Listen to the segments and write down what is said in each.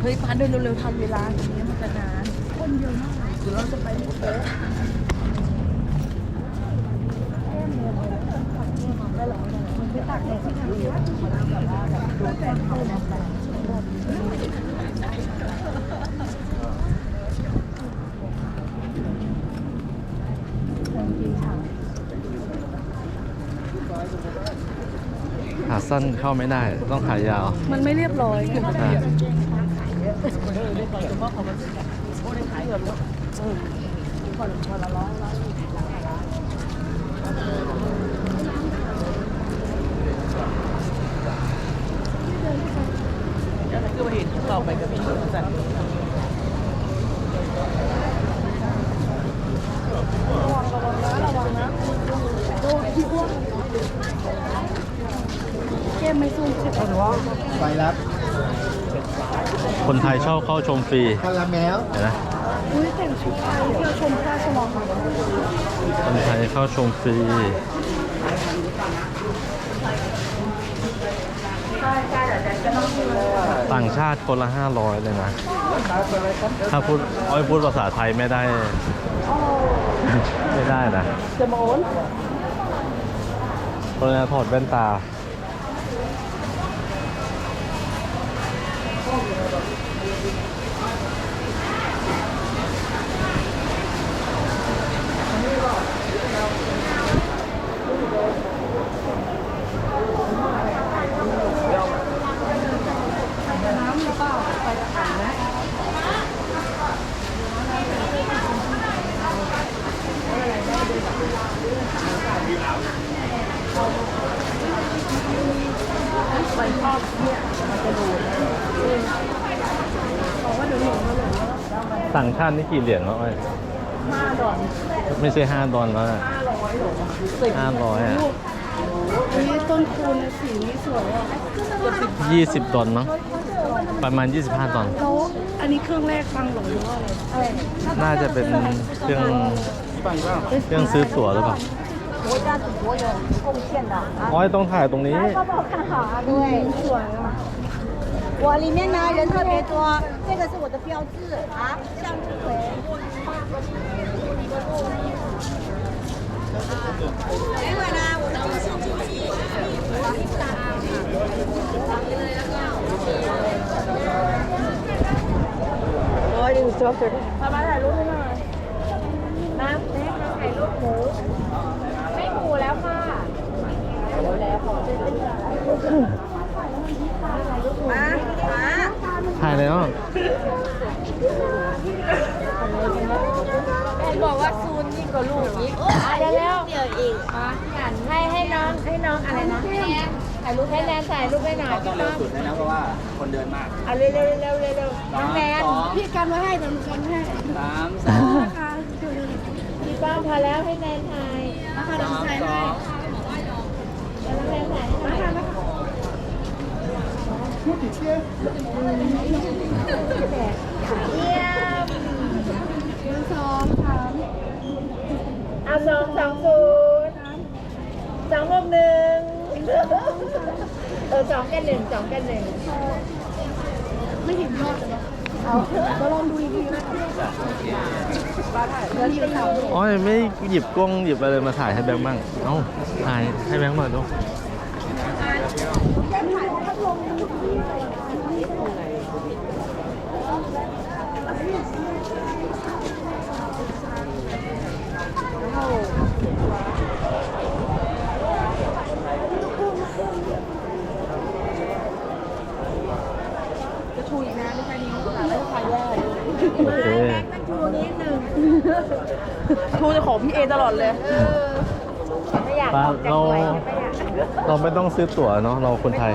เฮ้ยพานเดินเร็วๆทำเวลาอย่างนี้ยมันจะนานคนเยอะมากเดี๋ยวเราจะไปหมดเลยขาสั้นเข้าไม่ได้ ต้องขายาว มันไม่เรียบร้อยถึงจะอ่าแล้ว คือมาเห็นเราไปกับพี่จัดไปรับ คนไทยชอบเข้าชมฟรีคาราเมลเห็นไหมอุ้ยแต่งชุดไทยเที่ยวชมพระราชวังคนไทยเข้าชมฟรีต่างชาติคนละ 500 เลยนะ ถ้าพูดอ้อยพูดภาษาไทยไม่ได้ ไม่ได้นะจะโมนเพราะฉะนั้นถอดแว่นตา Thank you. ต่างชาตินี่กี่เหรียญแล้วอ้อย ห้าดอน ไม่ใช่5ดอลแล้วอะ ห้าร้อยหรอสิบ 500อ่ะ นี่ต้นคูณนะสีนี้สวยอ่ะเกือบสิบ 20 ดอลมั้งประมาณ 25 ดอล แล้วอันนี้เครื่องแรกฟังหลงหรือว่าอะไรอะไร น่าจะเป็นเครื่องเครื่องซื้อตั๋วหรือเปล่า 国家祖国有贡献的啊， อ้อยต้องถ่ายตรงนี้ 好不好看好啊？对， สวยอ่ะ 我里面呢人特别多，这个是我的标志啊， มามาถ่ายรูปให้หน่อยน้ำเล็กถ่ายรูปหมู ไม่หมูแล้วค่ะแล้วขอเต้นมามาถ่ายแล้ว แอนบอกว่าซูนยิ่งกว่าลูกอีกเดี๋ยวแล้วเดี๋ยวอีกมาให้ให้น้องให้น้องอะไรนะให้แนนถ่ายรูปให้แนนถ่ายรูปให้หน่อยพี่น้องสุดเลยนะเพราะว่าคนเดินมากเอาเร็วเร็วเร็วเร็วเร็วน้องแนนสองพี่กันไว้ให้เดี๋ยวหนูกันให้สามสองนะคะพี่ป้าพอแล้วให้แนนถ่ายนะคะเดี๋ยวสามถ่ายสให้องเดี๋ยวน้องแนนถ่ายให้นะคะเยี่ยมหนึ่งสองสามเอาสองสองศูนย์สองหกหนึ่ง เออสองกันหนึ่งสองกันหนึ่งไม่เห็นยอดเลยเนาะเอาก็ลองดูอีกทีนะบ้าถ่ายเพื่อนที่เขาอ้อไม่หยิบกล้องหยิบอะไรมาถ่ายให้แบงค์บ้าง เอ้าถ่ายให้แบงค์หน่อยดูจะ ของพี่เอตลอดเลย ไม่อยากออาเราไม่ต้องซื้อตั๋วเนาะเราคนไทย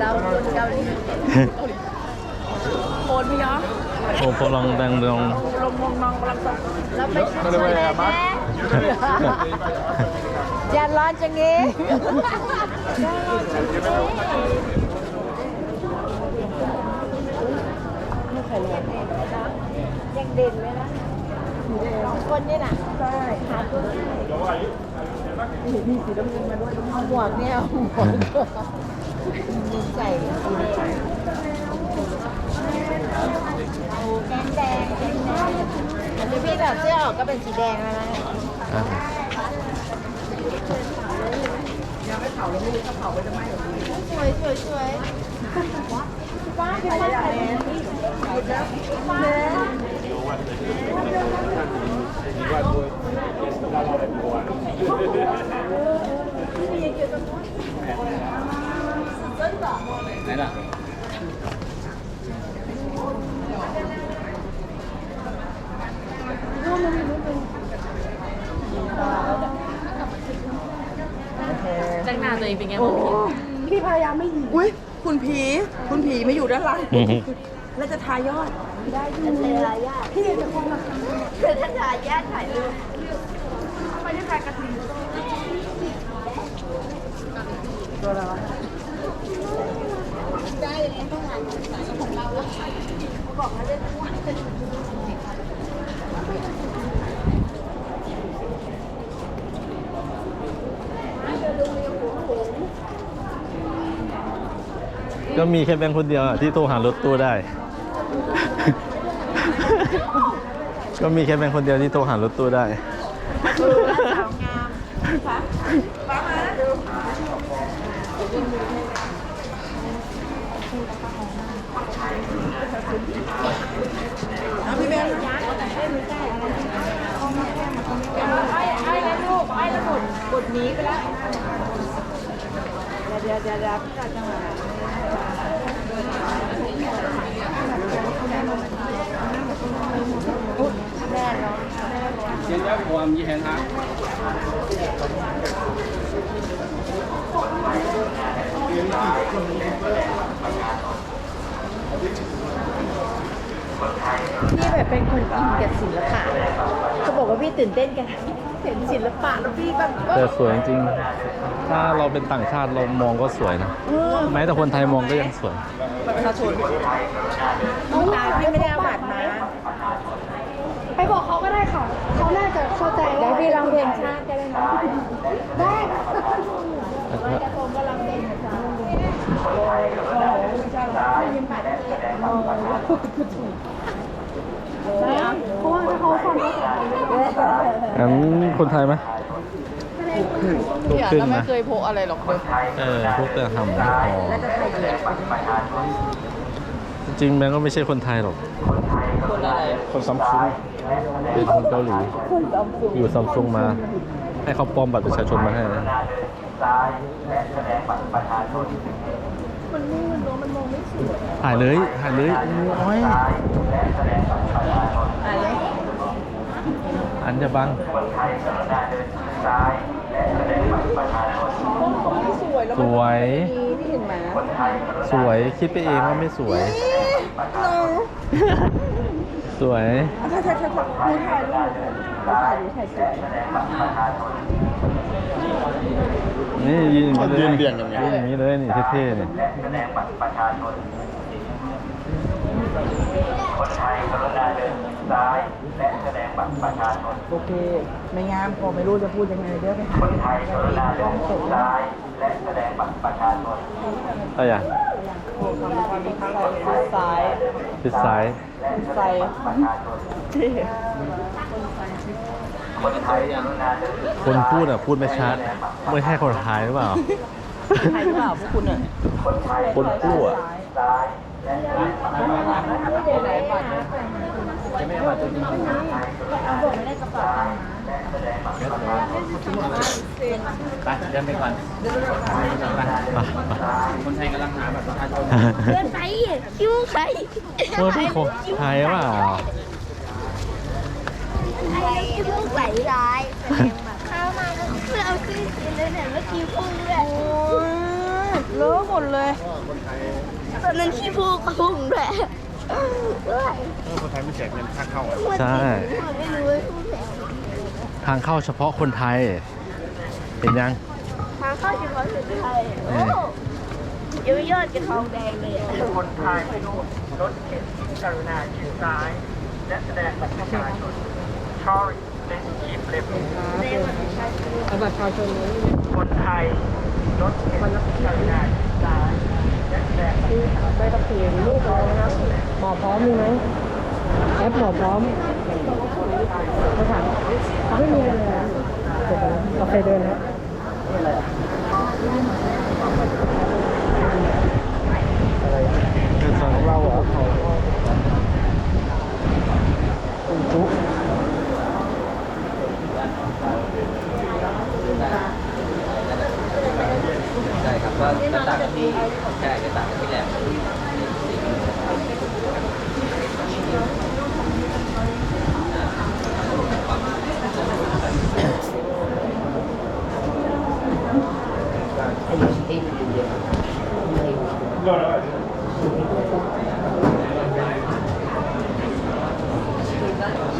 เราคนเกาหลีโคนพี่เนาะโอ้พลังแดงดงลงมองมองกำลังตกแล้วไปช่วยเลยนะอย่าร้อนจังงี้ยังเด่นไหมนะ สองคนนี่น่ะใช่หาตัวนี่มีสีน้ำเงินมาด้วยเอาหมวกเนี่ยเอาหมวกใส่สีแดงเอาแดงแดงแดงแดงอันนี้พี่แบบเสื้อออกก็เป็นสีแดงแล้วนะอะสวยสวยสวยป้าเป็นป้าใส่ป้าไหน ล่ะแต่งหน้าตัวเองเป็นไงบ้างพี่พี่พยายามไม่หยิบอุ้ยคุณผี คุณผีไม่อยู่ด้านหลังอืมแล้วจะทายอด ได้ดูเป็นายาทพี่จะคงมาเป็นทายาติถ่ายรูปไปด้วยกันกระถิ่นตัวอะไรวะได้เลยต้องหาสายของเราบอกให้เล่นทุกวันก็มีแค่แบงค์คนเดียวที่โทรหารถตู้ได้ ก็มีแค่แบงค์คนเดียวที่โทรหารถตู้ได้สาวงามค่ะเอาพี่แบงค์ไอ้ไอ้แล้วลูกไอ้แล้วหมดกดหนีไปแล้วเดี๋ยวเดี๋ยวเดี๋ยวพี่จัดจังหวะแม่เนาะ เย็นแล้วความยี่เห็นฮะพี่แบบเป็นคนอินกับศิลปะเขาบอกว่าพี่ตื่นเต้นกันเห็นศิลปะแล้วพี่แบบว่าแต่สวยจริง ถ้าเราเป็นต่างชาติเรามองก็สวยนะ แม้แต่คนไทยมองก็ยังสวยประชาชนตาพี่ไม่ได้เอาบัตรมา ไปบอกเขาก็ได้ค่ะ เขาน่าจะเข้าใจ เดี๋ย ว่าว พี่ ร้องเพลงชาติได้ไหมนะได้ลอยกระทงก็ร้องเพลงนะจ๊ะลอยกระทงไม่ใช่หรอไม่ยืมบัตรเจ็ดลอยกระทงเพราะว่าถ้าเขาฟังภาษาไทยไม่ได้งั้นคนไทยไหมลูกครึ่งนะเคยโพอะไรหรอกเด้อเออพวกเตือหำไม่พอ จริงๆแบงก์ก็ไม่ใช่คนไทยหรอก คนอะไรคนซัมซุงเป็นคนเกาหลีอยู่ซัมซุงมา ให้เขาปลอมบัตรประชาชนมาให้นะถ่ายเลยถ่ายเลยโอ้ยอันจะบังสวย นี่เห็นไหมสวยคิดไปเองว่าไม่สวย สวยถ่ายถ่ายถ่ายถ่ายถ่ายรูปถ่ายรูปถ่ายสวยนี่ยืนอย่างนี้เลยยืนเบี่ยงอย่างนี้ยืนอย่างนี้เลยนี่เท่ๆนี่โอเคไม่งามพอไม่รู้จะพูดยังไงเดี๋ยวไปหาคนไทยกรุณาเดินซ้ายอะไรอ่ะซ้ายทิศซ้ายใส่คนพูดอะพูดไม่ชัด ไม่ใช่คนไทยหรือเปล่าไทยหรือเปล่าพวกคุณอะ คนพูดอะจะไม่เอามาตัวจริงไม่ได้กระเป๋าไปเดินไปก่อนไป ลังหาบัตรประชาชนเดินไปคิ้วใครเมื่อพี่คนไทยหรือเปล่าคิ้วใส่ร้ายเข้ามาแล้วเพื่อเอาขึ้นเลยเนี่ยเมื่อกี้พุ่งด้วยเลอะหมดเลยตอนนั้นขี้พุ่งพุ่งด้วยด้วยใช่ไม่รู้ว่าพูดแบบทางเข้าเฉพาะคนไทย เห็นยัง ทางเข้าเฉพาะสุดไทย เอโอ้อยยอดกระทองแดงเลยอะคนไทยไม่รู้รถเข็นกรุณาเข็นซ้าย และแสดงบัตรประชาชนชอริเป็นคีบเล็บเอาบัตรประชาชนนี้คนไทยรถเข็นจักรยานสายและแสดงบัตรที่ได้ตะเกียงลูกอะไรนะครับหมอพร้อมมีไหมแอปหมอพร้อมไม่ถามเขาไม่มีอะไรเลยนะเดี๋ยวก่อนนะโอเคเดินนะเป็นซอยเราเหรอใช่ครับก็จ ท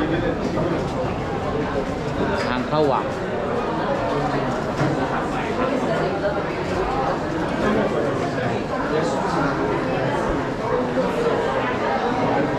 างกันที่แหลมทางเข้าวัง